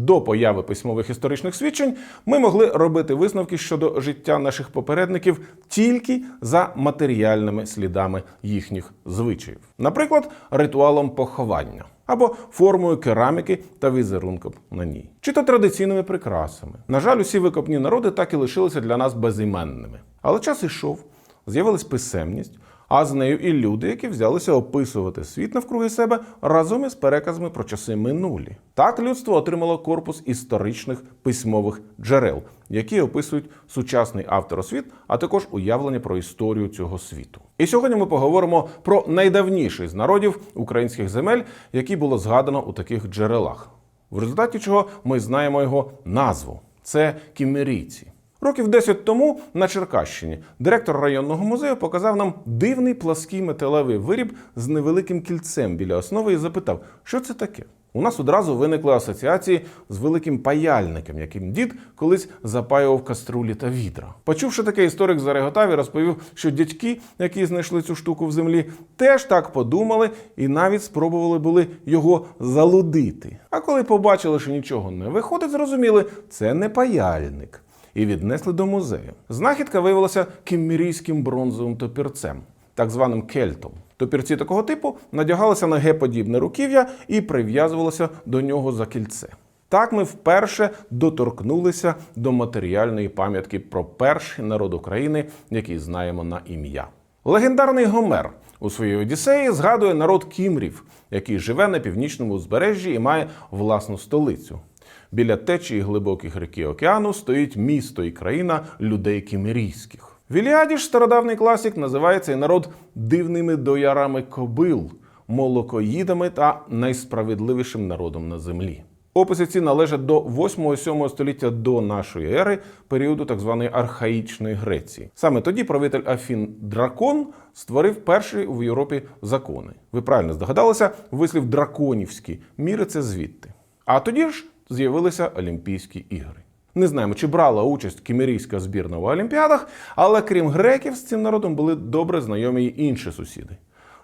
До появи письмових історичних свідчень ми могли робити висновки щодо життя наших попередників тільки за матеріальними слідами їхніх звичаїв, наприклад, ритуалом поховання або формою кераміки та візерунком на ній, чи то традиційними прикрасами. На жаль, усі викопні народи так і лишилися для нас безіменними. Але час ішов, з'явилась писемність, а з нею і люди, які взялися описувати світ навкруги себе разом із переказами про часи минулі. Так людство отримало корпус історичних письмових джерел, які описують сучасний авторосвіт, а також уявлення про історію цього світу. І сьогодні ми поговоримо про найдавніший з народів українських земель, який було згадано у таких джерелах. В результаті чого ми знаємо його назву це кімерійці. Років 10 тому на Черкащині директор районного музею показав нам дивний плаский металевий виріб з невеликим кільцем біля основи і запитав, що це таке. У нас одразу виникли асоціації з великим паяльником, яким дід колись запаював каструлі та відра. Почувши таке, історик зареготав і розповів, що дядьки, які знайшли цю штуку в землі, теж так подумали і навіть спробували були його залудити. А коли побачили, що нічого не виходить, зрозуміли, це не паяльник і віднесли до музею. Знахідка виявилася кіммірійським бронзовим топірцем, так званим кельтом. Топірці такого типу надягалися на геподібне руків'я і прив'язувалися до нього за кільце. Так ми вперше доторкнулися до матеріальної пам'ятки про перший народ України, який знаємо на ім'я. Легендарний Гомер у своїй Одіссеї згадує народ кімрів, який живе на північному узбережжі і має власну столицю. Біля течії глибоких ріки океану стоїть місто і країна людей кімерійських. В Іліаді ж стародавній класик називає цей народ дивними доярами кобил, молокоїдами та найсправедливішим народом на землі. Описи ці належать до 8-7 століття до нашої ери, періоду так званої архаїчної Греції. Саме тоді правитель Афін Дракон створив перші в Європі закони. Ви правильно здогадалися, вислів драконівські міри це звідти. А тоді ж з'явилися Олімпійські ігри. Не знаємо, чи брала участь кімерійська збірна в Олімпіадах, але крім греків, з цим народом були добре знайомі й інші сусіди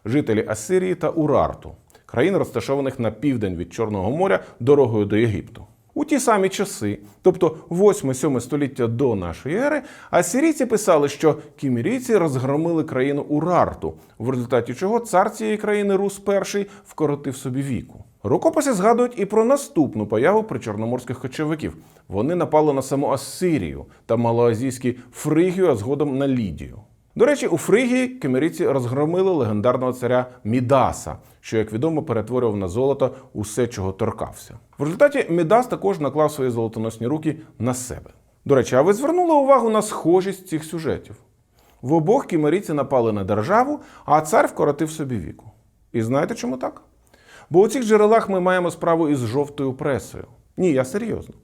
жителі Асирії та Урарту, країн, розташованих на південь від Чорного моря дорогою до Єгипту. У ті самі часи, тобто 8-7 століття до нашої ери, асирійці писали, що кімірійці розгромили країну Урарту, в результаті чого цар цієї країни Рус І вкоротив собі віку. Рукописи згадують і про наступну появу причорноморських кочовиків. Вони напали на саму Ассирію та малоазійські Фригію, а згодом на Лідію. До речі, у Фригії кемерійці розгромили легендарного царя Мідаса, що, як відомо, перетворював на золото усе, чого торкався. В результаті Мідас також наклав свої золотоносні руки на себе. До речі, а ви звернули увагу на схожість цих сюжетів? В обох кімерійці напали на державу, а цар вкоротив собі віку. І знаєте чому так? Бо у цих джерелах ми маємо справу із жовтою пресою. Ні, я серйозно.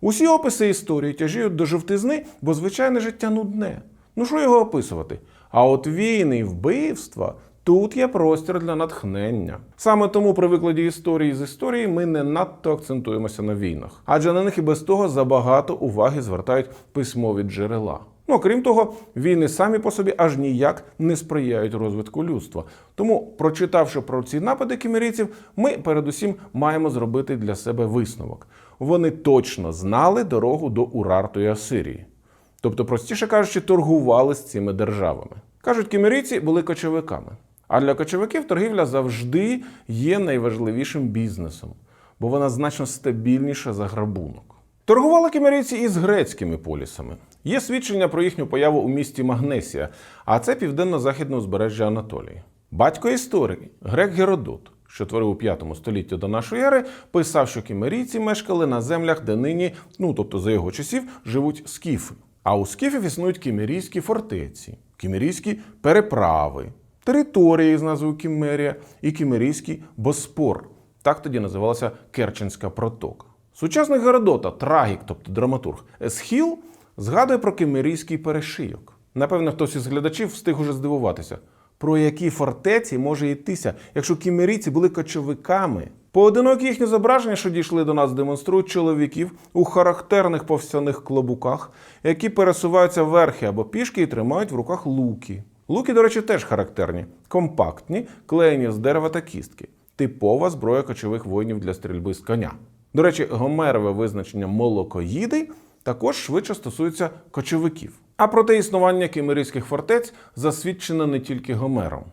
Усі описи історії тяжіють до жовтизни, бо звичайне життя нудне. Ну що його описувати? А от війни і вбивства тут є простір для натхнення. Саме тому при викладі історії з історії ми не надто акцентуємося на війнах, адже на них і без того забагато уваги звертають письмові джерела. Ну, крім того, війни самі по собі аж ніяк не сприяють розвитку людства. Тому, прочитавши про ці напади кімерійців, ми передусім маємо зробити для себе висновок. Вони точно знали дорогу до Урарту і Асирії. Тобто, простіше кажучи, торгували з цими державами. Кажуть, кімерійці були кочовиками. А для кочовиків торгівля завжди є найважливішим бізнесом, бо вона значно стабільніша за грабунок. Торгували кімерійці і з грецькими полісами. Є свідчення про їхню появу у місті Магнесія, а це південно-західне узбережжя Анатолії. Батько історії, грек Геродот, що творив у 5 столітті до нашої ери, писав, що кімерійці мешкали на землях, де нині, ну тобто за його часів, живуть скіфи. А у скіфів існують кімерійські фортеці, кімерійські переправи, території з назвою Кімерія і кімерійський Боспор. Так тоді називалася Керченська протока. Сучасний Геродота, трагік, тобто драматург, Есхіл, згадує про кімерійський перешийок. Напевно, хтось із глядачів встиг уже здивуватися. Про які фортеці може йтися, якщо кімерійці були кочовиками? Поодинокі їхні зображення, що дійшли до нас, демонструють чоловіків у характерних повсяних клобуках, які пересуваються верхи або пішки і тримають в руках луки. Луки, до речі, теж характерні, компактні, клеєні з дерева та кістки. Типова зброя кочових воїнів для стрільби з коня. До речі, гомерове визначення молокоїди також швидше стосується кочовиків. А проте існування кімерійських фортець засвідчено не тільки Гомером.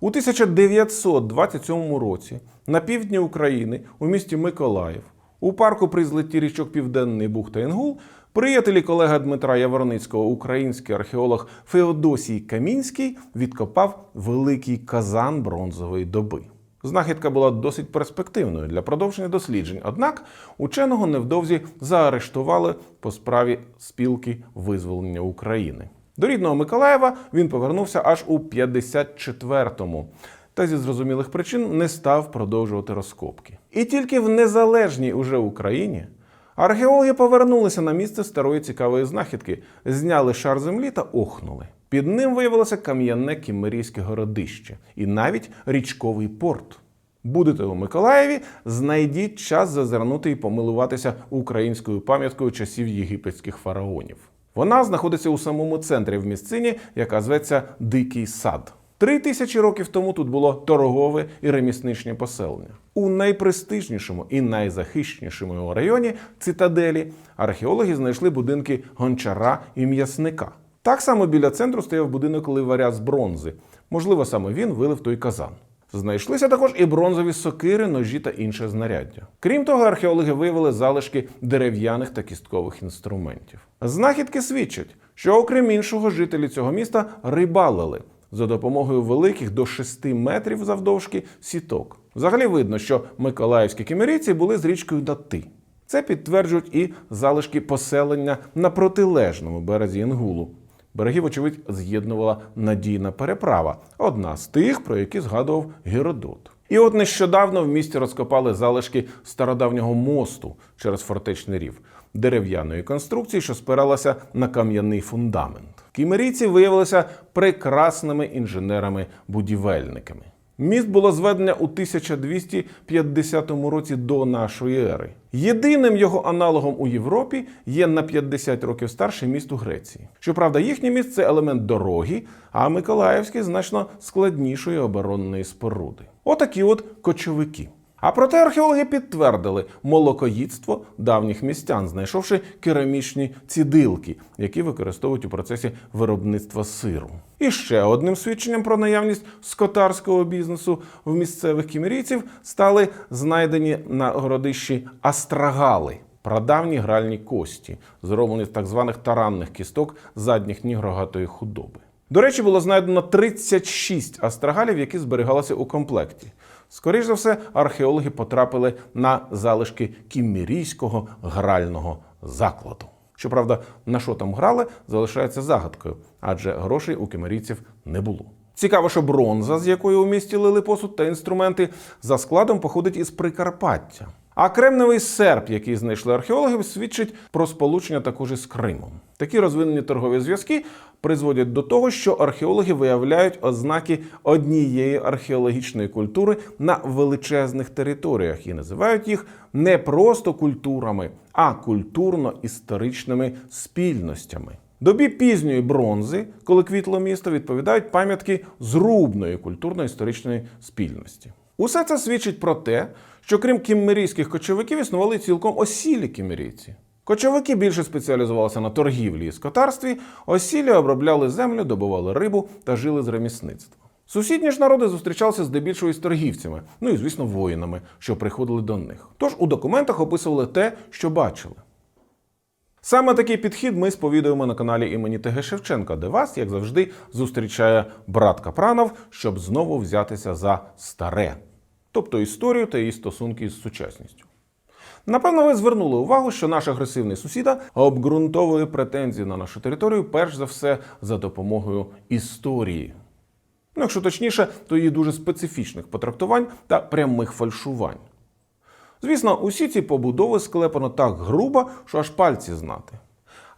У 1927 році на півдні України у місті Миколаїв у парку при злеті річок Південний Буг та Інгул приятелі колега Дмитра Яворницького, український археолог Феодосій Камінський відкопав великий казан бронзової доби. Знахідка була досить перспективною для продовження досліджень, однак ученого невдовзі заарештували по справі спілки визволення України. До рідного Миколаєва він повернувся аж у 54-му, та зі зрозумілих причин не став продовжувати розкопки. І тільки в незалежній уже Україні археологи повернулися на місце старої цікавої знахідки, зняли шар землі та охнули. Під ним виявилося кам'яне кіммерійське городище і навіть річковий порт. Будете у Миколаєві, знайдіть час зазирнути і помилуватися українською пам'яткою часів єгипетських фараонів. Вона знаходиться у самому центрі в місцині, яка зветься Дикий Сад. Три тисячі років тому тут було торгове і ремісничне поселення. У найпрестижнішому і найзахищенішому районі цитаделі археологи знайшли будинки гончара і м'ясника. Так само біля центру стояв будинок ливаря з бронзи. Можливо, саме він вилив той казан. Знайшлися також і бронзові сокири, ножі та інше знаряддя. Крім того, археологи виявили залишки дерев'яних та кісткових інструментів. Знахідки свідчать, що, окрім іншого, жителі цього міста рибалили за допомогою великих до 6 метрів завдовжки сіток. Взагалі видно, що миколаївські кімерійці були з річкою на ти. Це підтверджують і залишки поселення на протилежному березі Інгулу. Берегів, очевидь, з'єднувала надійна переправа, одна з тих, про які згадував Геродот. І от нещодавно в місті розкопали залишки стародавнього мосту через фортечний рів, дерев'яної конструкції, що спиралася на кам'яний фундамент. Кімерійці виявилися прекрасними інженерами-будівельниками. Міст було зведено у 1250 році до нашої ери. Єдиним його аналогом у Європі є на 50 років старший міст у Греції. Щоправда, їхнє міст це елемент дороги, а Миколаївський значно складнішої оборонної споруди. Отакі от кочовики. А проте археологи підтвердили молокоїдство давніх містян, знайшовши керамічні цідилки, які використовують у процесі виробництва сиру. І ще одним свідченням про наявність скотарського бізнесу в місцевих кімерійців стали знайдені на городищі астрагали. Прадавні гральні кості, зроблені з так званих таранних кісток задніх ніг рогатої худоби. До речі, було знайдено 36 астрагалів, які зберігалися у комплекті. Скоріше за все, археологи потрапили на залишки кіммірійського грального закладу. Щоправда, на що там грали, залишається загадкою, адже грошей у кімерійців не було. Цікаво, що бронза, з якої у місті лили посуд та інструменти, за складом походить із Прикарпаття. А кремневий серп, який знайшли археологи, свідчить про сполучення також із Кримом. Такі розвинені торгові зв'язки призводять до того, що археологи виявляють ознаки однієї археологічної культури на величезних територіях і називають їх не просто культурами, а культурно-історичними спільностями. Добі пізньої бронзи, коли квітло місто, відповідають пам'ятки зрубної культурно-історичної спільності. Усе це свідчить про те, що крім кіммерійських кочовиків існували цілком осілі кіммерійці. Кочовики більше спеціалізувалися на торгівлі і скотарстві, осілі обробляли землю, добували рибу та жили з ремісництва. Сусідні ж народи зустрічалися здебільшого із торгівцями, ну і, звісно, воїнами, що приходили до них. Тож у документах описували те, що бачили. Саме такий підхід ми сповідуємо на каналі імені ТГ Шевченка, де вас, як завжди, зустрічає брат Капранов, щоб знову взятися за старе, тобто історію та її стосунки із сучасністю. Напевно, ви звернули увагу, що наш агресивний сусіда обґрунтовує претензії на нашу територію, перш за все, за допомогою історії. Ну, якщо точніше, то її дуже специфічних потрактувань та прямих фальшувань. Звісно, усі ці побудови склепано так грубо, що аж пальці знати.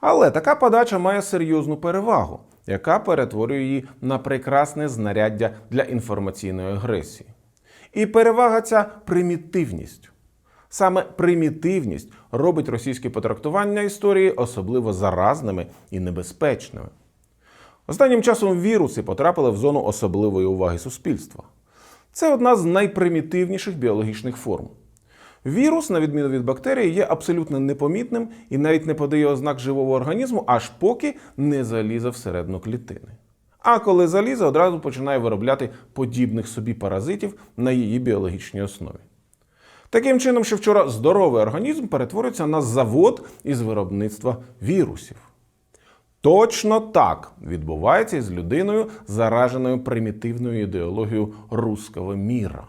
Але така подача має серйозну перевагу, яка перетворює її на прекрасне знаряддя для інформаційної агресії. І перевага ця примітивність. Саме примітивність робить російське потрактування історії особливо заразними і небезпечними. Останнім часом віруси потрапили в зону особливої уваги суспільства. Це одна з найпримітивніших біологічних форм. Вірус, на відміну від бактерії, є абсолютно непомітним і навіть не подає ознак живого організму, аж поки не залізе всередину клітини. А коли залізе, одразу починає виробляти подібних собі паразитів на її біологічній основі. Таким чином, що вчора здоровий організм перетворюється на завод із виробництва вірусів. Точно так відбувається із людиною, зараженою примітивною ідеологією руского міра.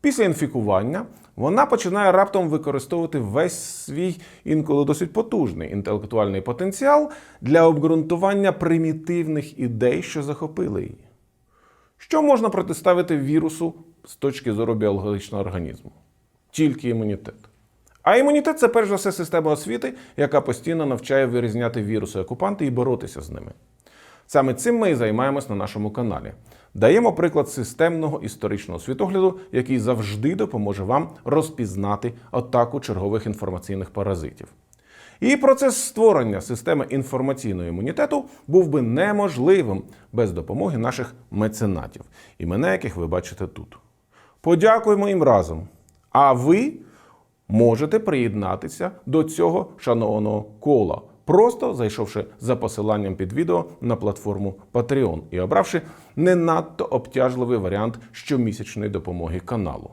Після інфікування вона починає раптом використовувати весь свій інколи досить потужний інтелектуальний потенціал для обґрунтування примітивних ідей, що захопили її. Що можна протиставити вірусу з точки зору біологічного організму? Тільки імунітет. А імунітет це перш за все система освіти, яка постійно навчає вирізняти віруси окупанти і боротися з ними. Саме цим ми і займаємось на нашому каналі. Даємо приклад системного історичного світогляду, який завжди допоможе вам розпізнати атаку чергових інформаційних паразитів. І процес створення системи інформаційного імунітету був би неможливим без допомоги наших меценатів, імена яких ви бачите тут. Подякуємо їм разом. А ви можете приєднатися до цього шанованого кола, просто зайшовши за посиланням під відео на платформу Patreon і обравши не надто обтяжливий варіант щомісячної допомоги каналу.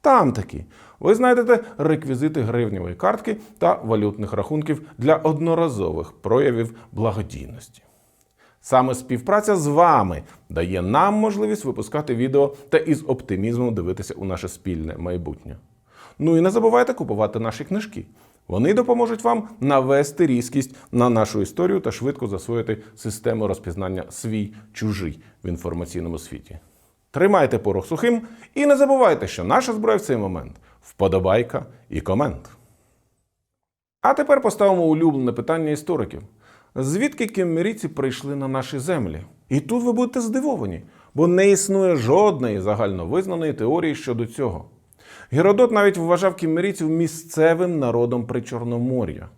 Там таки ви знайдете реквізити гривневої картки та валютних рахунків для одноразових проявів благодійності. Саме співпраця з вами дає нам можливість випускати відео та із оптимізмом дивитися у наше спільне майбутнє. Ну і не забувайте купувати наші книжки. Вони допоможуть вам навести різкість на нашу історію та швидко засвоїти систему розпізнання свій чужий в інформаційному світі. Тримайте порох сухим і не забувайте, що наша зброя в цей момент вподобайка і комент. А тепер поставимо улюблене питання істориків: звідки кіммерійці прийшли на наші землі? І тут ви будете здивовані, бо не існує жодної загальновизнаної теорії щодо цього. Геродот навіть вважав кіммерійців місцевим народом Причорномор'я.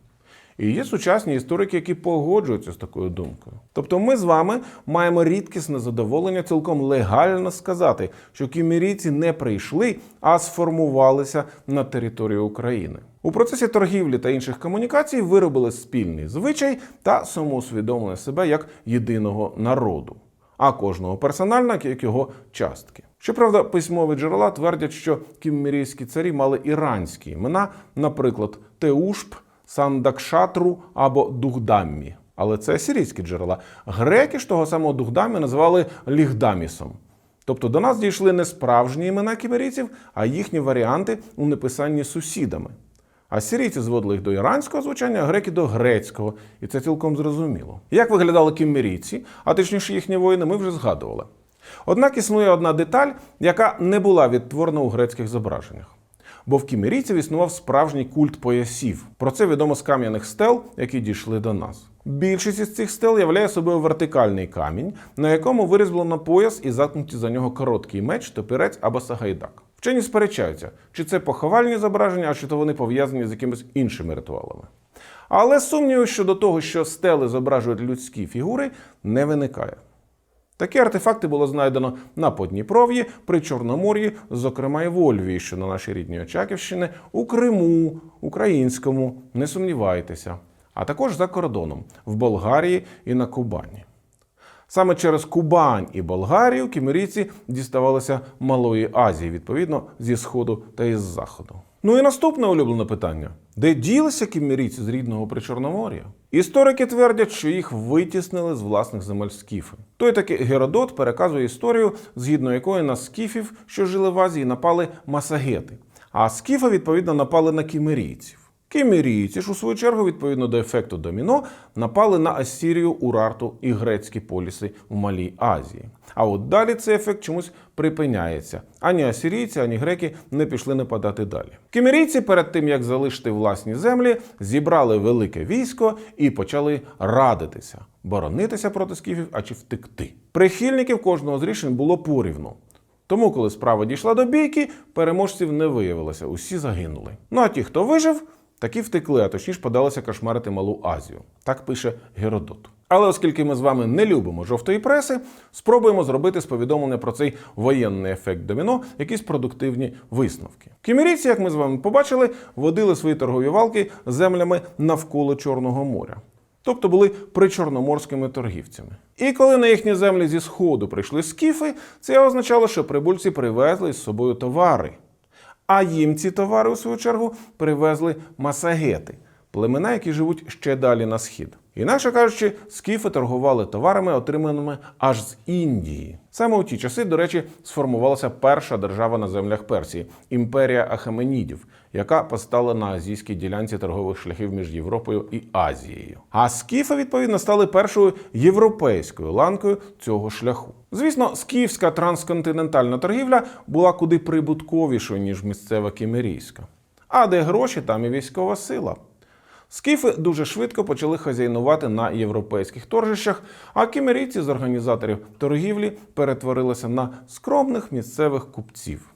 І є сучасні історики, які погоджуються з такою думкою. Тобто ми з вами маємо рідкісне задоволення цілком легально сказати, що кімерійці не прийшли, а сформувалися на території України. У процесі торгівлі та інших комунікацій виробили спільний звичай та самоусвідомили себе як єдиного народу, а кожного персонально як його частки. Щоправда, письмові джерела твердять, що кіммерійські царі мали іранські імена, наприклад, Теушп, Сандакшатру або Духдаммі. Але це сирійські джерела. Греки ж того самого Духдамі називали Лігдамісом. Тобто до нас дійшли не справжні імена кімерійців, а їхні варіанти у написанні сусідами. А сирійці зводили їх до іранського звучання, а греки до грецького, і це цілком зрозуміло. Як виглядали кіммерійці, а точніше їхні воїни, ми вже згадували. Однак існує одна деталь, яка не була відтворена у грецьких зображеннях. Бо в кімерійців існував справжній культ поясів. Про це відомо з кам'яних стел, які дійшли до нас. Більшість із цих стел являє собою вертикальний камінь, на якому вирізблено пояс і заткнуті за нього короткий меч, топірець або сагайдак. Вчені сперечаються, чи це поховальні зображення, а чи то вони пов'язані з якимись іншими ритуалами. Але сумнівів щодо того, що стели зображують людські фігури, не виникає. Такі артефакти було знайдено на Подніпров'ї, при Чорномор'ї, зокрема і в Ольвії, що на нашій рідній Очаківщині, у Криму, українському, не сумнівайтеся, а також за кордоном в Болгарії і на Кубані. Саме через Кубань і Болгарію кімерійці діставалися Малої Азії, відповідно, зі сходу та із заходу. Ну і наступне улюблене питання: де ділися кіммерійці з рідного Причорномор'я? Історики твердять, що їх витіснили з власних земель скіфи. Той таки Геродот переказує історію, згідно якої на скіфів, що жили в Азії, напали масагети, а скіфи, відповідно, напали на кімерійців. Кімерійці ж, у свою чергу, відповідно до ефекту доміно, напали на Ассірію, Урарту і грецькі поліси в Малій Азії. А от далі цей ефект чомусь припиняється. Ані асірійці, ані греки не пішли нападати далі. Кімерійці, перед тим як залишити власні землі, зібрали велике військо і почали радитися, боронитися проти скіфів, а чи втекти. Прихильників кожного з рішень було порівну. Тому, коли справа дійшла до бійки, переможців не виявилося, усі загинули. Ну а ті, хто вижив, такі втекли, а точніше подалися кошмарити Малу Азію. Так пише Геродот. Але оскільки ми з вами не любимо жовтої преси, спробуємо зробити з повідомлення про цей воєнний ефект доміно якісь продуктивні висновки. Кімерійці, як ми з вами побачили, водили свої торгові валки землями навколо Чорного моря. Тобто були причорноморськими торгівцями. І коли на їхні землі зі сходу прийшли скіфи, це означало, що прибульці привезли з собою товари. А їм ці товари, у свою чергу, привезли масагети, племена, які живуть ще далі на схід. Інакше кажучи, скіфи торгували товарами, отриманими аж з Індії. Саме у ті часи, до речі, сформувалася перша держава на землях Персії імперія Ахеменідів, яка постала на азійській ділянці торгових шляхів між Європою і Азією. А скіфи, відповідно, стали першою європейською ланкою цього шляху. Звісно, скіфська трансконтинентальна торгівля була куди прибутковішою, ніж місцева кімерійська. А де гроші, там і військова сила. Скіфи дуже швидко почали хазяйнувати на європейських торжищах, а кімерійці з організаторів торгівлі перетворилися на скромних місцевих купців.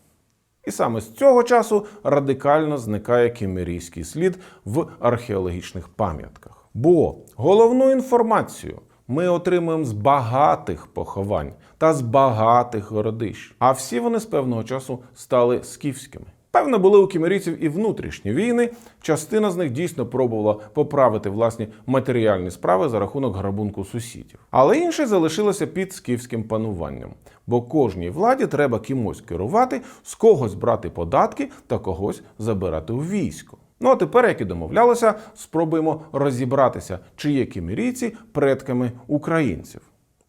І саме з цього часу радикально зникає кімерійський слід в археологічних пам'ятках. Бо головну інформацію ми отримуємо з багатих поховань та з багатих городищ. А всі вони з певного часу стали скіфськими. Певно, були у кімерійців і внутрішні війни. Частина з них дійсно пробувала поправити власні матеріальні справи за рахунок грабунку сусідів. Але інші залишилися під скіфським пануванням, бо кожній владі треба кимось керувати, з когось брати податки та когось забирати у військо. Ну а тепер, як і домовлялися, спробуємо розібратися, чи є кімерійці предками українців.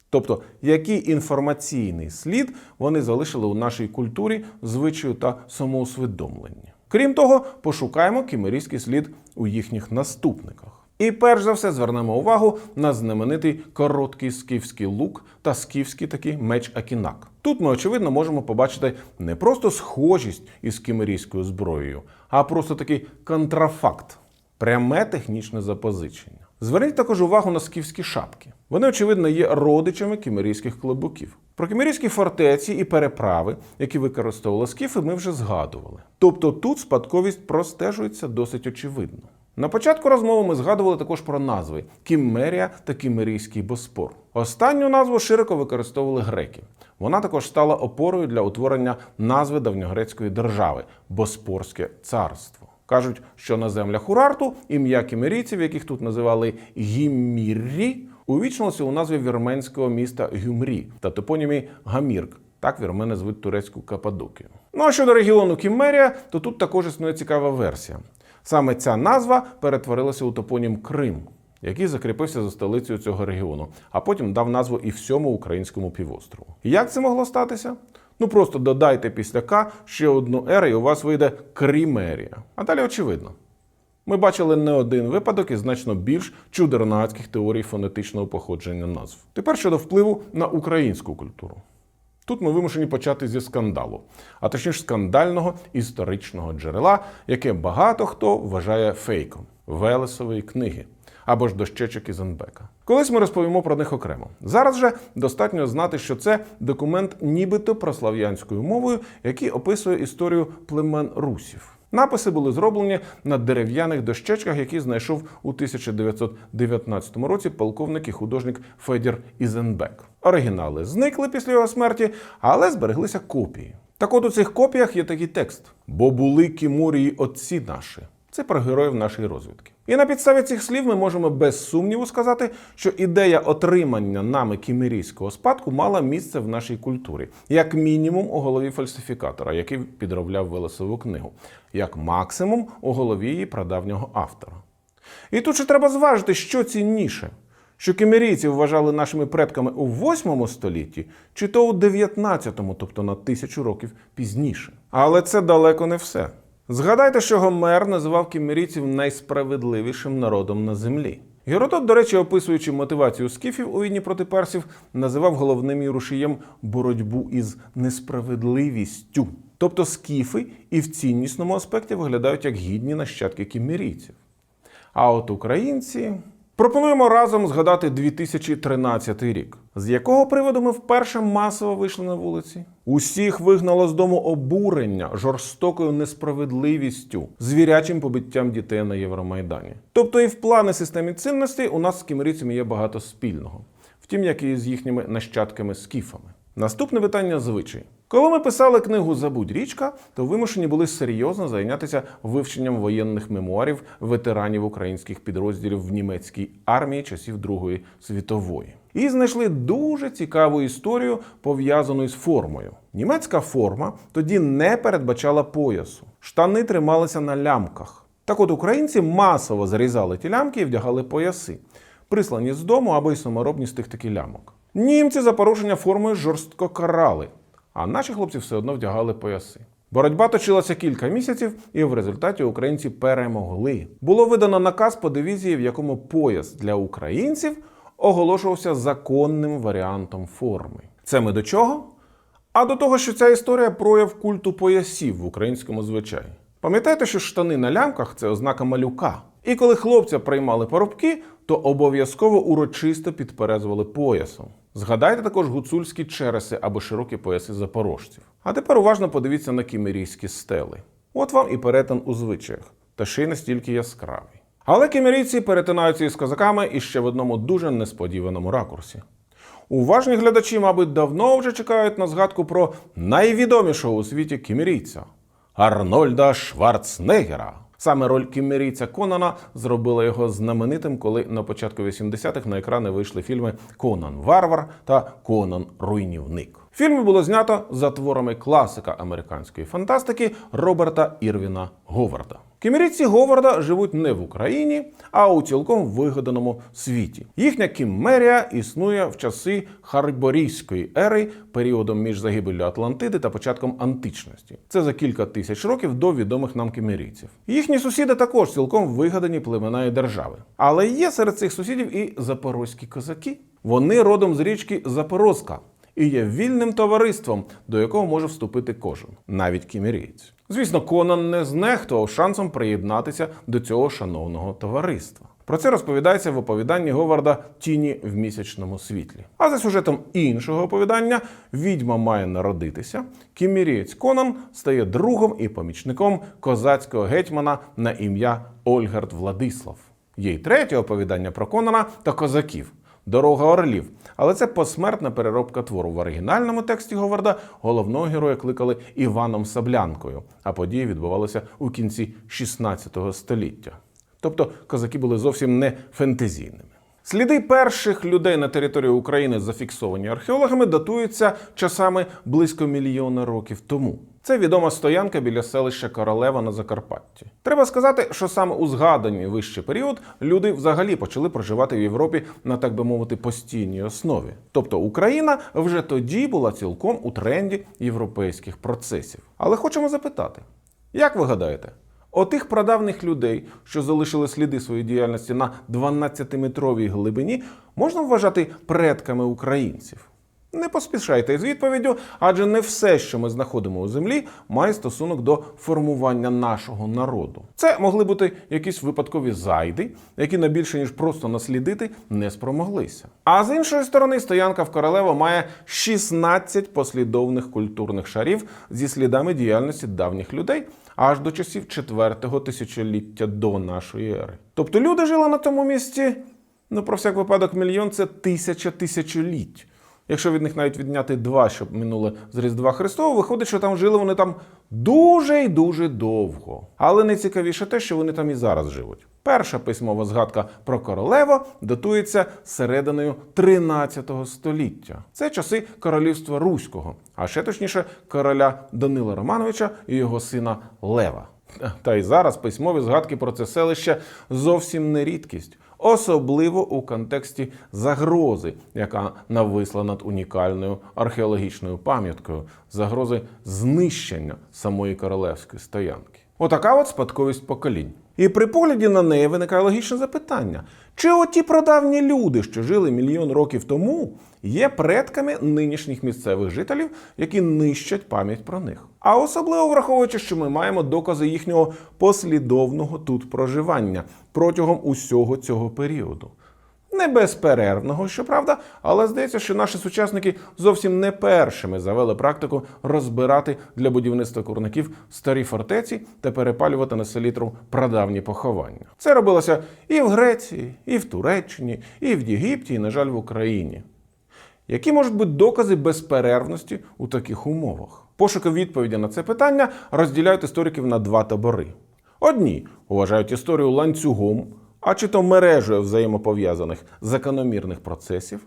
Тобто, який інформаційний слід вони залишили у нашій культурі, звичаю та самоусвідомленні. Крім того, пошукаємо кімерійський слід у їхніх наступниках. І перш за все звернемо увагу на знаменитий короткий скіфський лук та скіфський такий меч Акінак. Тут ми, очевидно, можемо побачити не просто схожість із кімерійською зброєю, а просто такий контрафакт, пряме технічне запозичення. Зверніть також увагу на скіфські шапки. Вони, очевидно, є родичами кімерійських клобуків. Про кімерійські фортеці і переправи, які використовували скіфи, ми вже згадували. Тобто тут спадковість простежується досить очевидно. На початку розмови ми згадували також про назви Кіммерія та Кімерійський Боспор. Останню назву широко використовували греки. Вона також стала опорою для утворення назви давньогрецької держави Боспорське царство. Кажуть, що на землях Урарту ім'я кімерійців, яких тут називали Гімміррі, увічнилося у назві вірменського міста Гюмрі та топонімі Гамірк. Так вірмени звуть турецьку Кападокію. Ну а щодо регіону Кіммерія, то тут також існує цікава версія. Саме ця назва перетворилася у топонім Крим, який закріпився за столицею цього регіону, а потім дав назву і всьому українському півострову. Як це могло статися? Ну просто додайте після К ще одну «Р» і у вас вийде Крімерія. А далі очевидно. Ми бачили не один випадок і значно більш чудернацьких теорій фонетичного походження назв. Тепер щодо впливу на українську культуру. Тут ми вимушені почати зі скандалу, а точніше скандального історичного джерела, яке багато хто вважає фейком Велесової книги або ж дощечок із Енбека. Колись ми розповімо про них окремо. Зараз же достатньо знати, що це документ нібито прослав'янською мовою, який описує історію племен русів. Написи були зроблені на дерев'яних дощечках, які знайшов у 1919 році полковник і художник Федір Ізенбек. Оригінали зникли після його смерті, але збереглися копії. Так от у цих копіях є такий текст: бо були кімурії отці наші. Це про героїв нашої розвідки. І на підставі цих слів ми можемо без сумніву сказати, що ідея отримання нами кімерійського спадку мала місце в нашій культурі, як мінімум у голові фальсифікатора, який підробляв Велесову книгу, як максимум у голові її прадавнього автора. І тут ще треба зважити, що цінніше. Що кімерійців вважали нашими предками у 8 столітті, чи то у 19-му, тобто на тисячу років пізніше. Але це далеко не все. Згадайте, що Гомер називав кімерійців найсправедливішим народом на землі. Геродот, до речі, описуючи мотивацію скіфів у війні проти персів, називав головним її рушієм боротьбу із несправедливістю. Тобто скіфи і в ціннісному аспекті виглядають як гідні нащадки кімерійців. А от українці. Пропонуємо разом згадати 2013 рік. З якого приводу ми вперше масово вийшли на вулиці? Усіх вигнало з дому обурення жорстокою несправедливістю, звірячим побиттям дітей на Євромайдані. Тобто і в плани системі цінностей у нас з кімерійцями є багато спільного, втім, як і з їхніми нащадками скіфами. Наступне питання звичай. Коли ми писали книгу Забудь річка, то вимушені були серйозно зайнятися вивченням воєнних мемуарів ветеранів українських підрозділів в німецькій армії часів Другої світової. І знайшли дуже цікаву історію, пов'язану з формою. Німецька форма тоді не передбачала поясу. Штани трималися на лямках. Так от українці масово зарізали ті лямки і вдягали пояси, прислані з дому або й саморобні з тих таки лямок. Німці за порушення форми жорстко карали, а наші хлопці все одно вдягали пояси. Боротьба точилася кілька місяців, і в результаті українці перемогли. Було видано наказ по дивізії, в якому пояс для українців оголошувався законним варіантом форми. Це ми до чого? А до того, що ця історія прояв культу поясів в українському звичаї. Пам'ятаєте, що штани на лямках це ознака малюка. І коли хлопця приймали парубки, то обов'язково урочисто підперезували поясом. Згадайте також гуцульські череси або широкі пояси запорожців. А тепер уважно подивіться на кімерійські стели. От вам і перетин у звичаях, та ще й настільки яскравий. Але кімерійці перетинаються із козаками іще в одному дуже несподіваному ракурсі. Уважні глядачі, мабуть, давно вже чекають на згадку про найвідомішого у світі кімерійця Арнольда Шварценеггера. Саме роль кімерійця Конана зробила його знаменитим, коли на початку 80-х на екрани вийшли фільми Конан Варвар та Конан Руйнівник. Фільми було знято за творами класика американської фантастики Роберта Ірвіна Говарда. Кімерійці Говарда живуть не в Україні, а у цілком вигаданому світі. Їхня кіммерія існує в часи Харборійської ери, періодом між загибеллю Атлантиди та початком античності. Це за кілька тисяч років до відомих нам кімерійців. Їхні сусіди також цілком вигадані племена і держави. Але є серед цих сусідів і запорозькі козаки. Вони родом з річки Запорозька і є вільним товариством, до якого може вступити кожен, навіть кімерієць. Звісно, Конан не знехтував шансом приєднатися до цього шановного товариства. Про це розповідається в оповіданні Говарда Тіні в місячному світлі. А за сюжетом іншого оповідання відьма має народитися. Кімірієць Конан стає другом і помічником козацького гетьмана на ім'я Ольгард Владислав. Є й третє оповідання про Конана та козаків. Дорога орлів. Але це посмертна переробка твору. В оригінальному тексті Говарда головного героя кликали Іваном Саблянкою, а події відбувалися у кінці 16 століття. Тобто козаки були зовсім не фентезійними. Сліди перших людей на території України, зафіксовані археологами, датуються часами близько мільйона років тому. Це відома стоянка біля селища Королева на Закарпатті. Треба сказати, що саме у згаданий вище період люди взагалі почали проживати в Європі на так би мовити постійній основі. Тобто Україна вже тоді була цілком у тренді європейських процесів. Але хочемо запитати, як ви гадаєте? Отих прадавних людей, що залишили сліди своєї діяльності на 12-метровій глибині, можна вважати предками українців. Не поспішайте із відповіддю, адже не все, що ми знаходимо у землі, має стосунок до формування нашого народу. Це могли бути якісь випадкові зайди, які на більше ніж просто наслідити не спромоглися. А з іншої сторони, стоянка в Королево має 16 послідовних культурних шарів зі слідами діяльності давніх людей аж до часів четвертого тисячоліття до нашої ери. Тобто люди жили на тому місці, ну про всяк випадок, мільйон це тисяча тисячоліть. Якщо від них навіть відняти два, щоб минуло з Різдва Христового, виходить, що там жили вони там дуже і дуже довго. Але найцікавіше те, що вони там і зараз живуть. Перша письмова згадка про королево датується серединою 13 століття. Це часи королівства Руського, а ще точніше короля Данила Романовича і його сина Лева. Та й зараз письмові згадки про це селище зовсім не рідкість, особливо у контексті загрози, яка нависла над унікальною археологічною пам'яткою, загрози знищення самої королевської стоянки. Отака от спадковість поколінь. І при погляді на неї виникає логічне запитання: чи оті продавні люди, що жили мільйон років тому, є предками нинішніх місцевих жителів, які нищать пам'ять про них? А особливо враховуючи, що ми маємо докази їхнього послідовного тут проживання протягом усього цього періоду. Не безперервного, щоправда, але здається, що наші сучасники зовсім не першими завели практику розбирати для будівництва курників старі фортеці та перепалювати на селітру прадавні поховання. Це робилося і в Греції, і в Туреччині, і в Єгипті, і, на жаль, в Україні. Які можуть бути докази безперервності у таких умовах? Пошуки відповіді на це питання розділяють істориків на два табори. Одні вважають історію ланцюгом, а чи то мережею взаємопов'язаних закономірних процесів.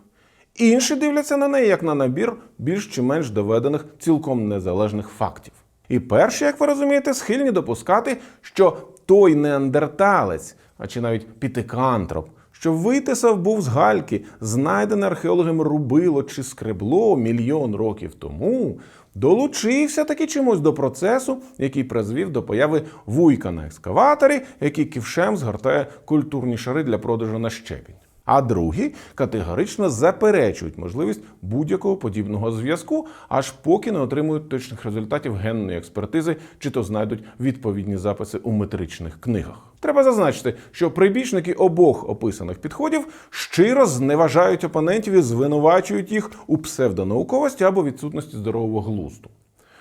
Інші дивляться на неї як на набір більш чи менш доведених цілком незалежних фактів. І перші, як ви розумієте, схильні допускати, що той неандерталець, а чи навіть пітикантроп, що витисав був з гальки, знайдене археологами рубило чи скребло мільйон років тому, долучився таки чимось до процесу, який призвів до появи вуйка на екскаваторі, який ківшем згортає культурні шари для продажу на щебінь. А другі категорично заперечують можливість будь-якого подібного зв'язку, аж поки не отримують точних результатів генної експертизи, чи то знайдуть відповідні записи у метричних книгах. Треба зазначити, що прибічники обох описаних підходів щиро зневажають опонентів і звинувачують їх у псевдонауковості або відсутності здорового глузду.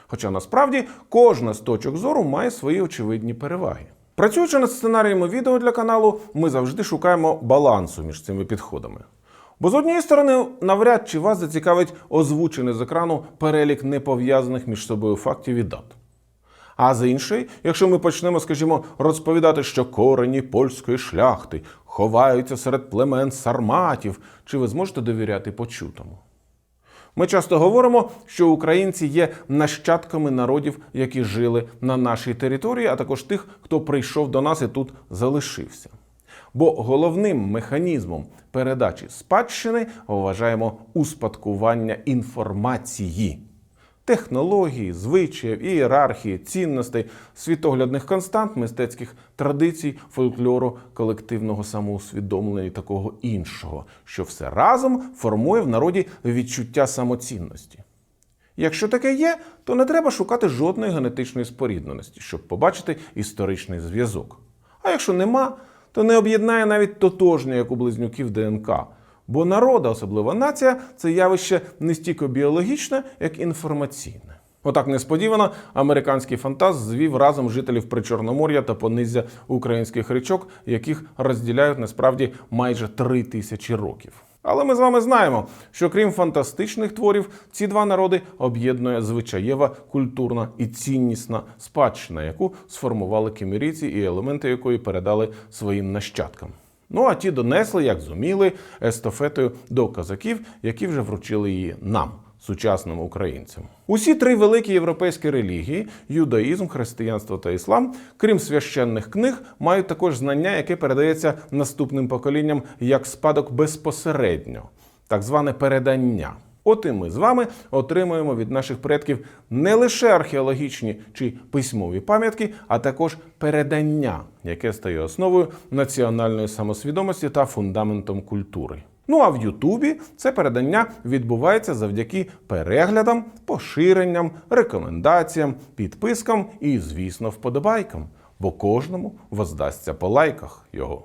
Хоча насправді кожна з точок зору має свої очевидні переваги. Працюючи над сценаріями відео для каналу, ми завжди шукаємо балансу між цими підходами. Бо з однієї сторони, навряд чи вас зацікавить озвучений з екрану перелік непов'язаних між собою фактів і дат. А з іншої, якщо ми почнемо, скажімо, розповідати, що корені польської шляхти ховаються серед племен сарматів, чи ви зможете довіряти почутому? Ми часто говоримо, що українці є нащадками народів, які жили на нашій території, а також тих, хто прийшов до нас і тут залишився. Бо головним механізмом передачі спадщини вважаємо успадкування інформації. Технології, звичаїв, ієрархії, цінностей, світоглядних констант, мистецьких традицій, фольклору, колективного самоусвідомлення і такого іншого, що все разом формує в народі відчуття самоцінності. Якщо таке є, то не треба шукати жодної генетичної спорідненості, щоб побачити історичний зв'язок. А якщо нема, то не об'єднає навіть тотожні, як у близнюків ДНК. Бо народа, особливо нація, це явище не стільки біологічне, як інформаційне. Отак несподівано американський фантаст звів разом жителів Причорномор'я та понизя українських річок, яких розділяють насправді майже три тисячі років. Але ми з вами знаємо, що крім фантастичних творів, ці два народи об'єднує звичаєва культурна і ціннісна спадщина, яку сформували кімерійці і елементи якої передали своїм нащадкам. Ну а ті донесли, як зуміли, естафетою до козаків, які вже вручили її нам, сучасним українцям. Усі три великі європейські релігії юдаїзм, християнство та іслам, крім священних книг, мають також знання, яке передається наступним поколінням як спадок безпосередньо, так зване передання. От і ми з вами отримуємо від наших предків не лише археологічні чи письмові пам'ятки, а також передання, яке стає основою національної самосвідомості та фундаментом культури. Ну а в Ютубі це передання відбувається завдяки переглядам, поширенням, рекомендаціям, підпискам і, звісно, вподобайкам, бо кожному воздасться по лайках його.